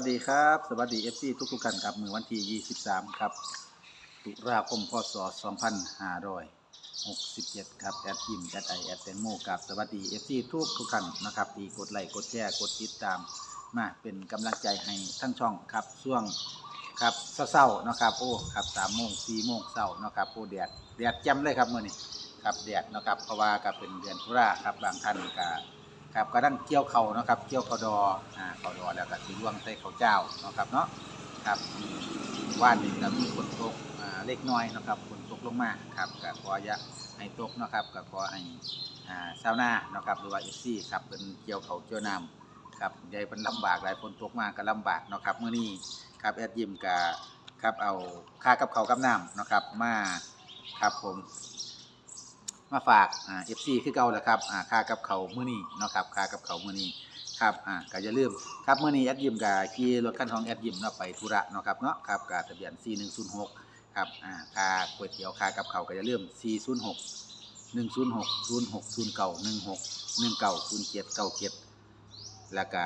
วัสดีครับ สวัสดี FC ทุกทุกๆท่านครับมือวันที่ 23 ครับ ตุลาคมพศ2567 ครับ แอดยิมแอดไอแอดแตงโมกับสวัสดี FC ทุกทุกๆท่านนะครับที่กดไลค์กดแชร์กดติดตามมาเป็นกำลังใจให้ทั้งช่องครับช่วงครับเศร้าๆเนาะครับโอ้ครับสามโมงสี่โมงเศร้าเนาะครับโอ้แดดแดดจ่มเลยครับมื่อนี้ครับแดดเนาะครับเพราะว่าก็เป็นเดือนตุลาครับบางท่านก็ ครับก็ดั้งเกี่ยวเขานะครับเกี่ยวเขาดออ่าเขาดอแล้วก็สิร่วงใส่เขาวเจ้านะครับเนาะครับว่านนี่ก็มีฝนตกอ่าเล็กน้อยนะครับฝนตกลงมาครับก็ขออย่าให้ตกนะครับก็ขอให้อ่าชาวนานะครับหรือว่าเอซี่ครับเป็นเกี่ยวเขาเกี่ยวน้ำครับใหญ่เป็นลำบากหลายฝนตกมาก็ลำบากนะครับเมื้อนี้ครับแอดยิมก็ครับเอาค่ากับเขากับน้ำนะครับมาครับผม มาฝากอ่า FC คือเก่าแหละครับอ่าค่ากับเขาวมื้อนี้เนาะครับค่ากับเขาวมื้อนี้ครับอ่าก็อย่าลืมครับเมื้อนี้แอดยิมก็ขี่รถคันของแอดยิมเนาะไปธุระเนาะครับเนาะครับก็ทะเบียน 4106 ครับอ่าค่าก๋วยเตี๋ยวค่ากับเขาก็อย่าลืม 406 106 0609 16 1907 97แล้วก็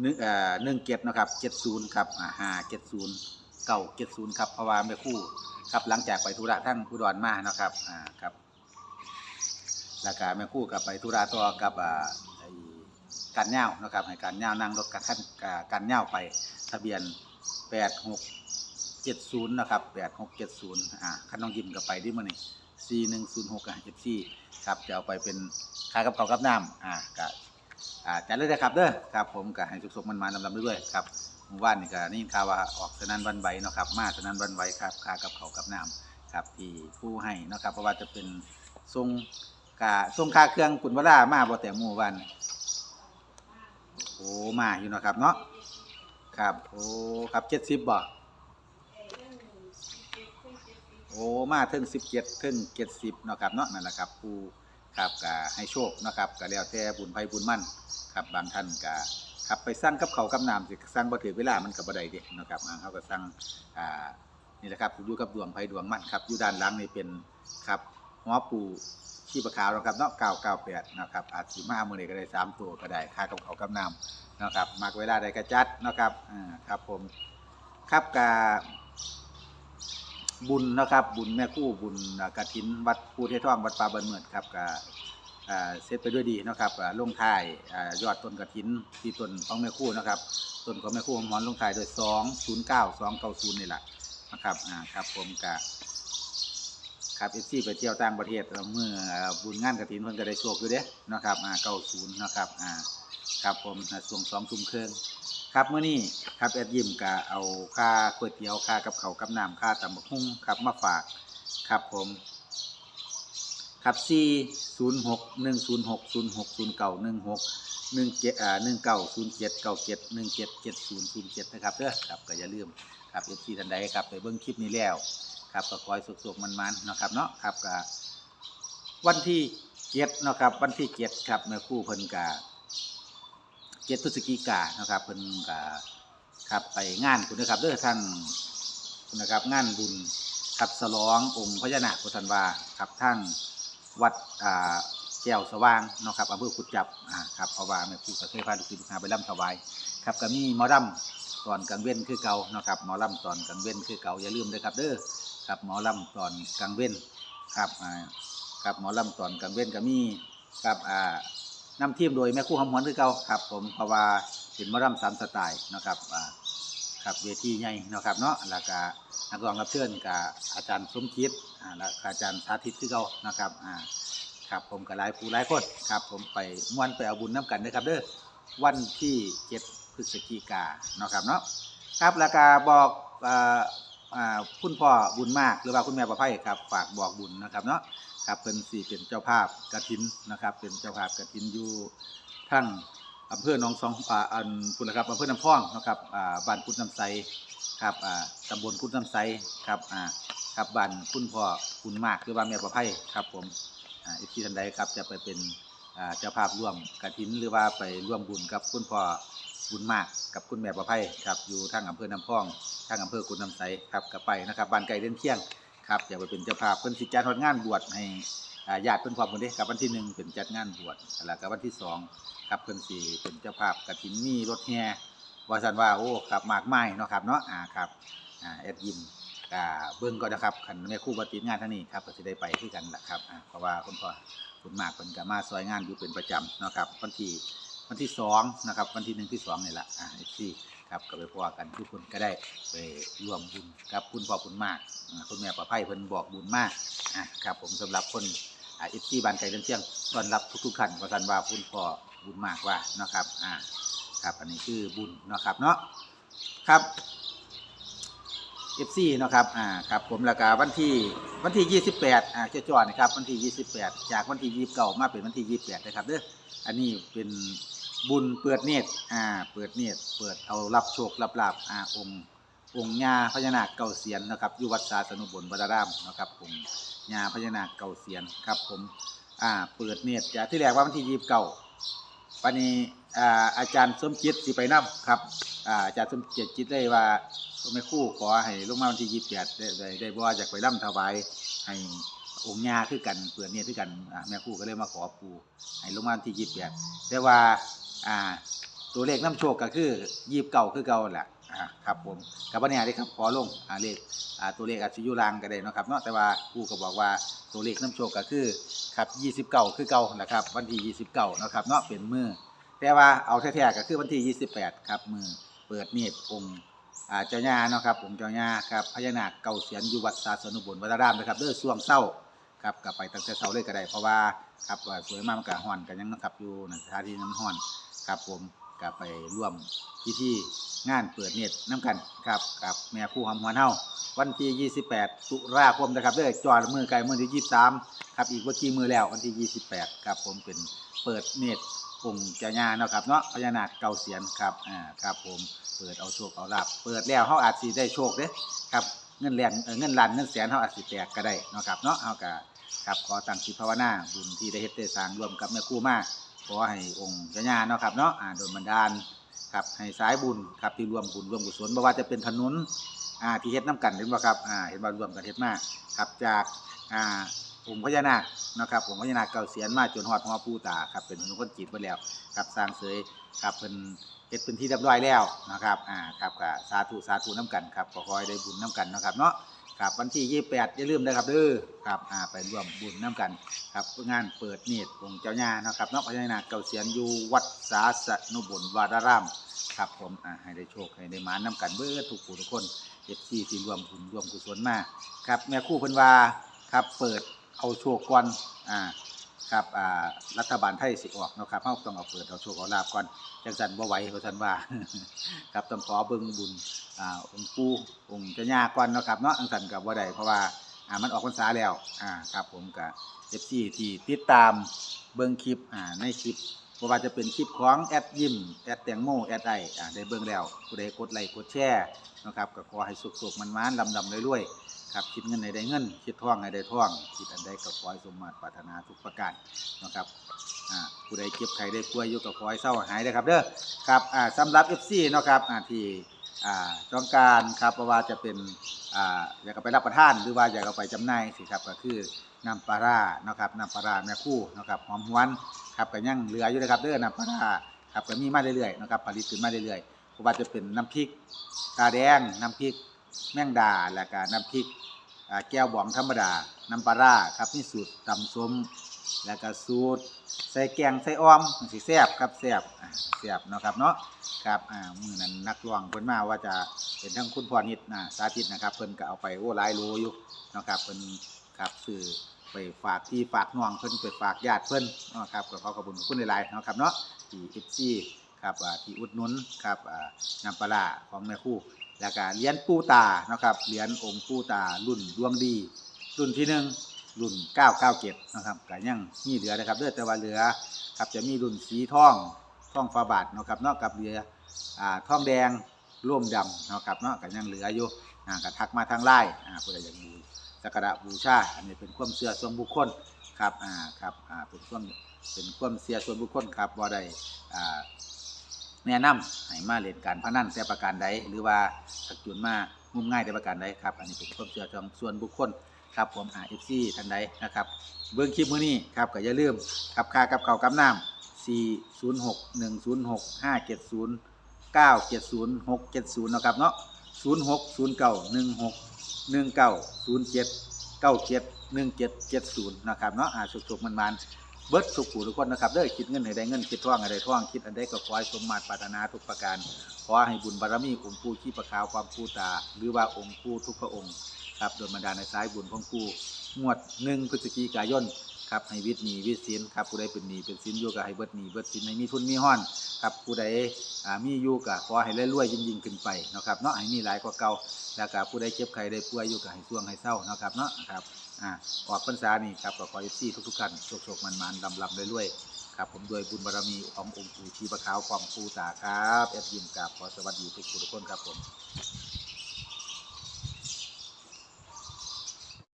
หนึ่งเอ่อ17เนะครับ70ครับอ่า570 970ครับเพราะว่าแม่ครู่ ครับหลังจากไปธุระทั้งอุดรมาเนาะครับอ่าครับแล้วก็แม่คู่กับไปธุระต่อกับอ่าไอ้การเน่านาะครับให้การเน่านั่งรถกันขั้นการเน่าไปทะเบียน8670นย์นะครับ8670อ่าคันน้องยิ้มก็ไปที่มื้อนี้4106กับ FC ครับจะเอาไปเป็นค่ากับเขากับน้ำอ่าก็อ่าจัดเลยนะครับเด้อครับผมก็ให้สุขๆมันๆลำๆด้วยๆครับ มู่บ้านนี่ก็นี่ข่าวว่าออกสนันวันไหวเนาะครับ มาสนันวันไหวครับค่ากับเขากับน้ำครับที่ผู้ให้เนาะครับเพราะว่าจะเป็นทรงกาทรงค่าเครื่องกุนวรามาบ่แต่หมู่บ้านโอ้มาอยู่เนาะครับเนาะครับโอ้ครับเจ็ดสิบบ่โอ้มาถึงสิบเจ็ดถึงเจ็ดสิบเนาะครับเนาะนั่นแหละครับผู้ครับก็ให้โชคเนาะครับก็แล้วแต่บุญไพ่บุญมั่นครับบางท่านก็ ครับไปสั่งกับเขาวกับน้ำสิสั่งบ่ถือเวลามันก็บ่ได้เด้เนาะครับอ่าเขาก็สั่งอ่านี่แหละครับอยู่กับดวงไผดวงมันครับอยู่ด้านหลังนี่เป็นครับหัวปูชีพขาวนะครับเนาะ998นะครับอาจสิมามื้อนี้ก็ได้สามตัวก็ได้ค่ากับเขาวกับน้ำเนาะครับมักเวลาใดก็จัดเนาะครับอ่าครับผมครับกาบุญนะครับบุญแม่คู่บุญอ่ากฐินวัดภูเททองวัดป่าบันเมิดครับกา เสร็จไปด้วยดีนะครับอ่าลงท้ายอยอดต้นกระถินที่ต้นของแม่คู่นะครับต้นของแม่คู่หมอนลงท้ายโดยสองศูนย์เก้าสองเก้าศูนย์นี่แหละนะครับครับผมกะครับเอฟซีไปเที่ยวต่างประเทศแล้วเมื่อบุญงานกระถินเพิ่นก็ได้โชคอยู่เด้นะครับอ่าเก้าศูนย์นะครับครับผมอ่วงสองทุ่มเครึ่องครับเมื่อนี้ครับแอดยิมกะเอาค่าก๋วยเตี๋ยวค่ากับเขากับน้ำค่าตำบักหุ่งครับมาฝากครับผม ครับ4 0 6 1 0 6 0 6 0 9 1 6 1 7อ่า1 9 0 7 9 7 1 7 7 0 0 7นะครับเด้อครับก็อย่าลืมครับ FC ท่านใดครับไปเบิ่งคลิปนี้แล้วครับก็คอยสุกๆมันๆนะครับเนาะครับก็วันที่7เนะครับวันที่7ครับแม่คู่เพิ่นก็7พฤศจิกานะครับเพิ่นก็ครับไปงานคุณนะครับเด้อท่านนะครับงานบุญครับฉลององค์พญานาคพุทธันวาครับทั้ง วัดอ่าแก้วสว่างเนาะครับอำเภอกุดจับอ่าครับเพราะว่าแม่ครูก็เคยพาลูกศิษย์ลูกหาไปร่ำถวายครับก็มีหมอลำตอนกลางเว้นคือเก่าเนาะครับหมอลำตอนกลางเว้นคือเก่าอย่าลืมเลยครับเด้อครับหมอลำตอนกลางเว้นครับอ่าครับหมอลำตอนกลางเว้นก็มีครับอ่านำทีมโดยแม่ครูหำหวนคือเก่าครับผมเพราะว่าเป็นหมอลำสามสไตล์เนาะครับอ่า ครับเวทีใหญ่เนาะครับเนาะแล้วก็นักร้องรับเชิญกับอาจารย์สมคิดอ่าและอาจารย์สาธิตคือเก่านะครับอ่าครับผมกับหลายผู้หลายคนครับ ผมไปม่วนไปเอาบุญน้ำกันนะครับเด้อวันที่เจ็ดพฤศจิกาเนาะครับเนาะครับแล้วก็บอกอ่ออ่าคุณพ่อบุญมากหรือว่าคุณแม่ประไพครับฝากบอกบุญนะครับเนาะครับเพิ่นสี่เป็นเจ้าภาพกฐินนะครับ เป็นเจ้าภาพกฐินอยู่ทั้ง อำเภอหนองสองอ่าอันคุณนะครับอำเภอน้ำพองนะครับอ่าบ้านกุดน้ำไซครับอ่าตำบลกุดน้ำไซครับอ่าครับบ้านคุณพ่อบุญมากหรือว่าแม่ประไพครับผมอ่าอีกที่ท่านใดครับจะไปเป็นอ่าเจ้าภาพร่วมกฐินหรือว่าไปร่วมบุญกับคุณพ่อบุญมากกับคุณแม่ประไพครับอยู่ทางอำเภอน้ำพองทางอำเภอกุนน้ำใสครับก็ไปนะครับบ้านไก่เด่นเที่ยงครับจะไปเป็นเจ้าภาพเพิ่นสิจัดฮอดงานบวชให้ ญาติเพิ่นพร้อมกันเด้กับวันที่หนึ่งเป็นจัดงานบวชแล้วก็วันที่สองครับเพิ่นสิเป็นเจ้าภาพกฐินมีรถแห่ว่าสันว่าโอ้ครับมากไม้เนาะครับเนาะอ่าครับอ่าแอดยิมอ่าเบิ่งก็นะครับคันแม่คู่บ่ติดงานทางนี้ครับก็สิได้ไปคือกันแหละครับอ่าเพราะว่าคุณพ่อคุณมากเพิ่นก็มาซอยงานอยู่เป็นประจำเนาะครับวันที่วันที่สองนะครับวันที่หนึ่งที่สองนี่แหละอ่า FC ครับก็ไปพอกันทุกคนก็ได้ไปร่วมบุญกับคุณพ่อคุณมากคุณแม่ประไพเพิ่นบอกบุญมากอะครับผมสำหรับคน อ่า FC บ้านไก่เรืองเที่ยงต้อนรับทุกๆท่านว่าสันว่าคุณพ่อบุญมากว่าเนาะครับอ่าครับอันนี้คือบุญเนาะครับเนาะครับ FC เนาะครับอ่าครับผมแล้วก็วันที่วันที่ 28อ่าเจ้าจอนะครับวันที่ 28 จากวันที่ 29 มาเป็นวันที่ 28นะครับเด้ออันนี้เป็นบุญเปิดเนตรอ่าเปิดเนตรเปิดเอารับโชครับลาบอ่าองค์ องค์ญาพญานาคเก่าเสียนนะครับอยู่วัดสาสนุบลวัดรามนะครับผมญาพญานาคเก่าเสียนครับผมอ่าเปิดเนตรจากที่แรกว่าวันที่29วันนี้อ่าอาจารย์สมจิตสิไปนํครับอ่าอาจารย์สมจิตจิตได้ว่าแม่คู่ขอให้ลงมาวันที่ยีบแปดได้ได้ได้บ่ว่าจากไปร่ำถวายให้องค์ญาคือกันเปิดเนี่ยคือกันแม่ครู่ก็เลยมาขอปูให้ลงมาวันที่ยีบแปดแต่ว่าอ่าตัวเลขน้ำโชคก็คือยีบเก้าคือเก่าแหละ อ่าครับผมกับวันนี้ได้ครับขอลงอ่าเลขอ่าตัวเลขอาจจะอยู่ลางก็ได้เนาะครับเนาะแต่ว่าครูก็บอกว่าตัวเลขน้ำโชคก็คือครับยี่สิบเก้าคือเก่าแหละครับวันที่ยี่สิบเก้านาะครับเนาะเป็นมือแต่ว่าเอาแท้ๆก็คือวันที่ 28 ครับมือเปิดเนตรองค์อ่าเจ้าย่าเนาะครับองค์เจ้าย่าครับพญานาคเก่าเสียนอยู่วัดสาสนุบลวัดรามนะครับเด้อช่วงเช้าครับกลับไปตั้งแต่เช้าเลยก็ได้เพราะว่าครับสวยมากมันก็ฮ้อนกันยังนะครับอยู่ในสถานที่น้ำฮ้อนครับผม กลับไปร่วมพิธีงานเปิดเนตรน้ำกันครับกับแม่คู่หำหัวเฮาวันที่ 28 ตุลาคมนะครับเด้อจอดมือไกลมือที่ 23 ครับอีกว่ากี่มือแล้ววันที่ 28 ครับผมเป็นเปิดเนตรองค์จ้าย่าเนาะครับเนาะพญานาคเก่าเสียนครับอ่าครับผมเปิดเอาโชคเอาลาบเปิดแล้วเฮาอาจสิได้โชคเด้ครับเงินแลนเออเงินล้านเงินแสนเฮาอาจสิแตกก็ได้เนาะครับเนาะเฮาก็ครับขอตั้งจิตภาวนาบุญที่ได้เฮ็ดได้สร้างร่วมกับแม่ครูมาก ขอให้องค์เจ้าย่าเนาะครับเนาะอ่าโดนบันดาลครับให้สายบุญครับที่รวมบุญรวมกุศลบ่ว่าจะเป็นถนนอ่าที่เฮ็ดนํกันเห็นบ่ครับอ่าเห็นว่ารวมกันเฮ็ดมาครับจากอ่าองค์พญานาคนะครับองค์พญานาคเก่าเสียนมาจนฮอดหัวปู่ตาครับเป็นถนนคนจีบไปแล้วครับสร้างเสยครับเป็นเฮ็ดเป็นที่เรียบร้อยแล้วนะครับอ่าครับก็สาธุสาธุน้กันครับขอให้ได้บุญน้กันนะครับเนาะ ครับวันที่ยี่แปดอย่าลืมนะครับเด้อครับอ่าไปร่วมบุญน้กัน ครับงานเปิดเนตรองค์เจ้าญานะครับนอกพญานาคเก่าเสียนอยู่วัดสาสนุบลวาราราม ครับผมอ่าให้ได้โชคให้ได้หมาน้กันเบื่อทุกผู้ทุกคนเจ็ดที่ร่วมบุญร่วมกุศลมาครับแม่คู่เพิ่นว่าครับเปิดเอาโชคก่อนอ่า ครับอ่ารัฐบาลไทยสิออกเนาะครับเฮาต้องเอาเปิดเอาโชคเอาลาบก่อนจังซั่นบ่ไหวเพราะซั่นว่า ครับต้องขอเบิ่งบุญอ่าองค์ปู่องค์เจ้าย่าก่อนเนาะครับเนาะจังซั่นก็บ่ได้เพราะว่าอ่ามันออกพรรษาแล้วอ่าครับผมก็ FC ที่ติดตามเบิ่งคลิปอ่าในคลิปบ่ว่าจะเป็นคลิปของแอดยิมแอดแตงโมแอดไออ่าได้เบิ่งแล้วผู้ใดกดไลค์กดแชร์นะครับก็ขอให้สุขๆมันๆลำๆรวยๆ ครับคิดเงินในได้เงิน คิดท่องในได้ท่อง คิดอันใดก็ขอให้สมมาตรปรารถนาทุกประการนะครับอ่าผู้ใดเก็บไข้ได้ป่วยอยู่ก็ขอให้เศร้าหายได้ครับเด้อครับอ่าสำหรับ FC เนะครับอ่าที่อ่าต้องการครับเพราะว่าจะเป็นอ่าอยากไปรับประทานหรือว่าอยากไปจำหน่ายสิครับก็คือน้ำปลาร้าเนาะครับน้ำปลาร้าแม่คู่นะครับหอมหวนครับก็ยังเหลืออยู่นะครับเด้อน้ำปลาร้าครับก็มีมาเรื่อยๆนะครับผลิตขึ้นมาเรื่อยๆเพราะว่าจะเป็นน้ำพริกตาแดงน้ำพริก แมงดาแล้วก็น้ำพริกแก้วบองธรรมดา น้ำปลาร้าครับนี่สูตรตำส้มแล้วก็สูตรใส่แกงใส่อ้อมสิแซบครับแซบแซบเนาะครับเนาะครับมือนั้นนักร้องเพิ่นมาว่าจะเป็นทั้งคุณพ่อนิดนะสาธิตนะครับ เพิ่นก็เอาไปโอ้หลายโลอยู่เนาะครับเพิ่นครับซื้อไปฝากที่ฝากน้องเพิ่นไปฝากญาติเพิ่นเนาะครับก็ขอขอบคุณคุณหลายๆเนาะครับเนาะที่ FC ครับที่อุดหนุนครับน้ำปลาของแม่คู่ แล้วก็เหรียญปู่ตานะครับเหรียญองค์ปู่ตารุ่นดวงดี รุ่นที่หนึ่งรุ่น 997 นะครับก็ยังมีเหลือนะครับเด้อแต่ว่าเหลือครับจะมีรุ่นสีทองทองฟ้าบาทนะครับนาะกับเหลืออ่าทองแดงร่วมดำนะครับเนาะก็ยังเหลืออยู่อ่าก็ทักมาทางไลน์อ่าผู้ใดอยากบูสักการะบูชาอันนี้เป็นความเชื่อส่วนบุคคลครับอ่าครับอ่าเป็นความเป็นความเชื่อส่วนบุคคลครับบ่ได้อ่า แนะนำให้มาเล่นการพนันแต่ประการใดหรือว่าสักจุนมางุ่มง่ายแต่ประการใดครับ อันนี้เป็นความเชื่อของส่วนบุคคลครับผมอ่า FC ท่านใดนะครับเบื้องคลิปมื้อนี้ครับก็อย่าลืมครับค่ากับเข้ากับน้ำ406 106 570เก้าเจ็ดศูนย์หกเจ็ดศูนย์นะครับเนาะศูนย์หกศูนย์เก้าหนึ่งหกหนึ่งเก้าศูนย์เจ็ดเก้าเจ็ดหนึ่งเจ็ดเจ็ดศูนย์นะครับเนาะอ่าสุกๆมันๆ เบิดสุกผู้ทุกคนนะครับเด้อคิดเงินให้ได้เงินคิดท่องให้ได้ท่องคิดอันใดก็ขอให้สมมาตรปรารถนาทุกประการขอให้บุญบารมีองค์ปู่ขี้ประคาวความปู่ตา หรือว่าองค์ปู่ทุกพระองค์ครับโดยบรรดาในสายบุญของปู่งวดหนึ่งพฤศจิกายนครับให้วิทย์หนีวิทย์สินครับผู้ใดเป็นหนีเป็นสินอยู่ก็ให้เบิดหนีเบิดสินให้มีทุนมีห้อนครับผู้ใดมีอยู่ก็ขอให้รวยๆยิ่งๆขึ้นไปนะครับเนาะให้มีหลายกว่าเก่าแล้วก็ผู้ใดเจ็บไข้ได้ป่วยอยู่ก็ให้ช่วงให้เศร้านะครับเนาะครับ อ่าออกพรรษานี่ครับก็ขอให้ซี่ทุกๆท่านโชคๆมันๆลำๆรวยๆครับผมด้วยบุญบารมีขององค์ปู่ชีประขาวความปู่ตาครับแอดยิมกับขอสวัสดีทุกผู้ทุกคนครับผม